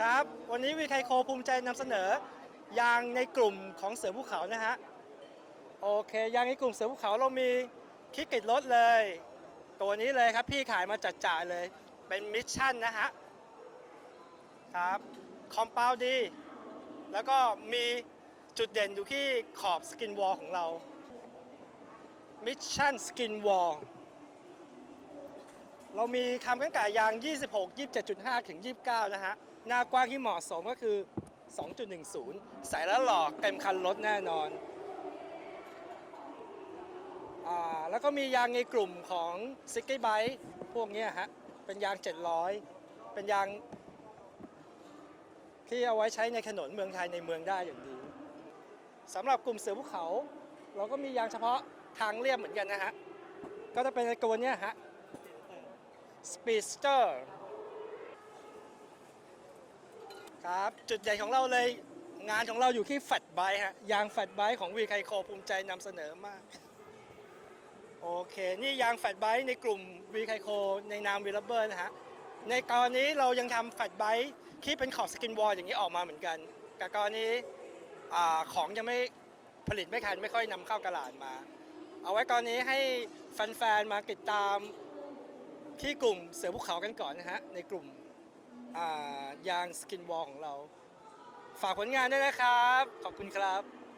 ครับ วันนี้วีไคโคภูมิใจนำเสนอ ยางในกลุ่มของเสือภูเขานะฮะ โอเค ยางในกลุ่มเสือภูเขาเรามีคิกติดรถเลย ตัวนี้เลยครับพี่ขายมาจัดจ่ายเลย เป็นมิชชั่นนะฮะ ครับ คอมเปลดี แล้วก็มีจุดเด่นอยู่ที่ขอบสกินวอลของเรา มิชชั่นสกินวอล เรามีคำกั้นไก่ยาง 26 27.5 ถึง 29 นะฮะ หน้ากว้างที่เหมาะสมก็คือ 2.10 ใส่แล้วหลอกเต็มคันรถแน่นอนอ่าแล้วก็มียางในกลุ่มของ s i c k y Bike พวกนี้ฮะ เป็นยาง 700 เป็นยาง ที่เอาไว้ใช้ในถนนเมืองไทยในเมืองได้อย่างดีสำหรับกลุ่มเสือภูเขา เราก็มียางเฉพาะทางเรียบเหมือนกันนะฮะ ก็จะเป็นในตัวเนี้ยฮะ Speedster ครับ จุดใหญ่ของเราเลย งานของเราอยู่ที่แฟตไบฮะ ยางแฟตไบของวีไคโคภูมิใจนำเสนอมาก โอเค นี่ยางแฟตไบในกลุ่มวีไคโคในนามวีลเบอร์นะฮะ ในกรณีเรายังทำแฟตไบที่เป็นขอบสกินวอลอย่างนี้ออกมาเหมือนกันกับกรณีอของยังไม่ผลิตไม่ทันไม่ค่อยนำเข้ากระลาดมา เอาไว้กรณีให้แฟนๆมาติดตาม ที่กลุ่มเสือภูเขากันก่อนนะฮะ ในกลุ่มยางสกินวอลของเรา ฝากผลงานด้วยนะครับ ขอบคุณครับ